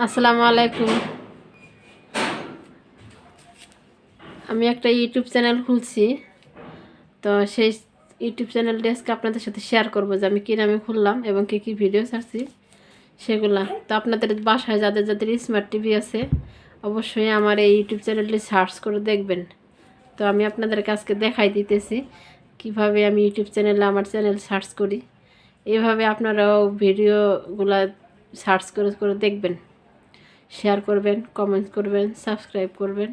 আসসালামু আলাইকুম। আমি একটা ইউটিউব চ্যানেল খুলছি। তো সেই ইউটিউব চ্যানেলটি আজকে আপনাদের সাথে শেয়ার করব যে আমি কী নামে খুললাম এবং কী কী ভিডিও ছাড়ছি সেগুলা। তো আপনাদের বাসায় যাদের যাদের স্মার্ট টিভি আছে, অবশ্যই আমার এই ইউটিউব চ্যানেলটি সার্চ করে দেখবেন। তো আমি আপনাদেরকে আজকে দেখাই দিতেছি কীভাবে আমি ইউটিউব চ্যানেলে আমার চ্যানেল সার্চ করি। এভাবে আপনারাও ভিডিওগুলা সার্চ করে করে দেখবেন। শেয়ার করবেন কমেন্ট করবেন সাবস্ক্রাইব করবেন।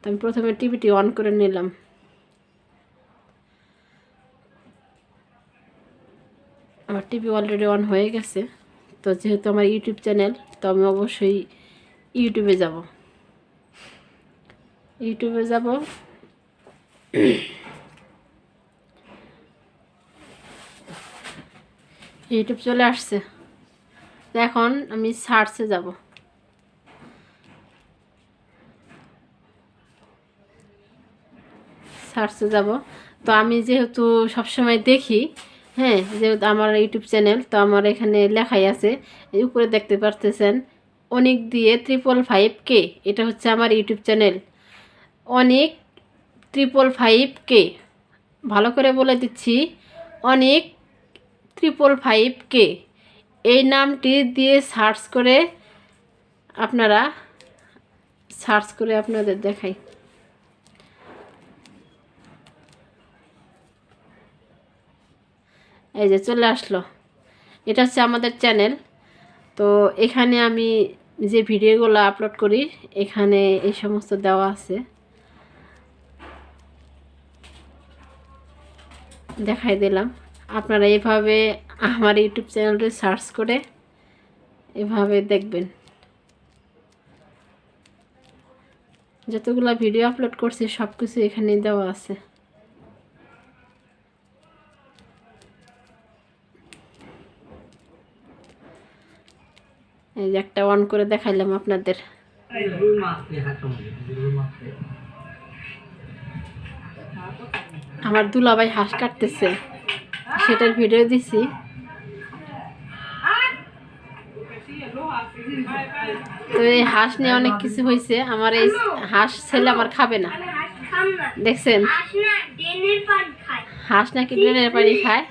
তো আমি প্রথমে টিভিটি অন করে নিলাম। আমার টিভি অলরেডি অন হয়ে গেছে। তো যেহেতু আমার ইউটিউব চ্যানেল তো আমি অবশ্যই ইউটিউবে যাব। ইউটিউবে যাব। ইউটিউব চলে আসছে। এখন আমি সার্চে যাব। সার্চে যাব। তো আমি যেহেতু সবসময় দেখি হ্যাঁ যেহেতু আমার ইউটিউব চ্যানেল, তো আমার এখানে লেখাই আছে, এই উপরে দেখতে পারতেছেন, অনেক দিয়ে ট্রিপল ফাইভ কে এটা হচ্ছে আমার ইউটিউব চ্যানেল। অনেক ট্রিপল ফাইভ কে ভালো করে বলে দিচ্ছি, অনেক ট্রিপল ফাইভ কে এই নামটি দিয়ে সার্চ করে আপনারা, সার্চ করে আপনাদের দেখাই। এই যে চলে আসলো। এটা হচ্ছে আমাদের চ্যানেল তো এখানে আমি যে ভিডিওগুলো আপলোড করি, এখানে এই সমস্ত দেওয়া আছে। দেখাই দিলাম। আপনারা এভাবে আমার ইউটিউব চ্যানেলটি সার্চ করে এভাবে দেখবেন। যতগুলো ভিডিও আপলোড করছি সব কিছু এখানে দেওয়া আছে। এই যে একটা অন করে দেখাইলাম আপনাদের। আমার দুলাভাই হাঁস কাটতেছে। সেটার ভিডিও দিছি। তো এই হাঁস নিয়ে অনেক কিছু হয়েছে আমার এই হাঁস ছেলে আমার খাবে না। দেখছেন? হাঁস নাকি ড্রেনের পানি খায়।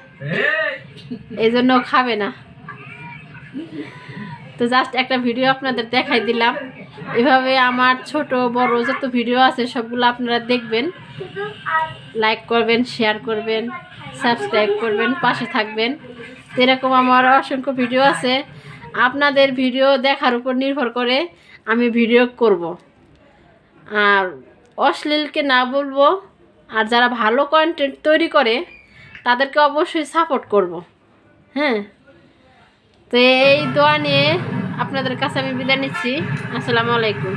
এই। জন্য খাবে না। তো জাস্ট একটা ভিডিও আপনাদের দেখাই দিলাম। এভাবে আমার ছোট, বড় যত ভিডিও আছে, সবগুলো আপনারা দেখবেন। লাইক করবেন শেয়ার করবেন সাবস্ক্রাইব করবেন, পাশে থাকবেন। এরকম আমার অসংখ্য ভিডিও আছে। আপনাদের ভিডিও দেখার উপর নির্ভর করে আমি ভিডিও করব। আর অশ্লীলকে না বলব, আর যারা ভালো কন্টেন্ট তৈরি করে, তাদেরকে অবশ্যই সাপোর্ট করব। হ্যাঁ? তো এই দোয়া নিয়ে আপনাদের কাছে আমি বিদায় নিচ্ছি। আসসালামু আলাইকুম।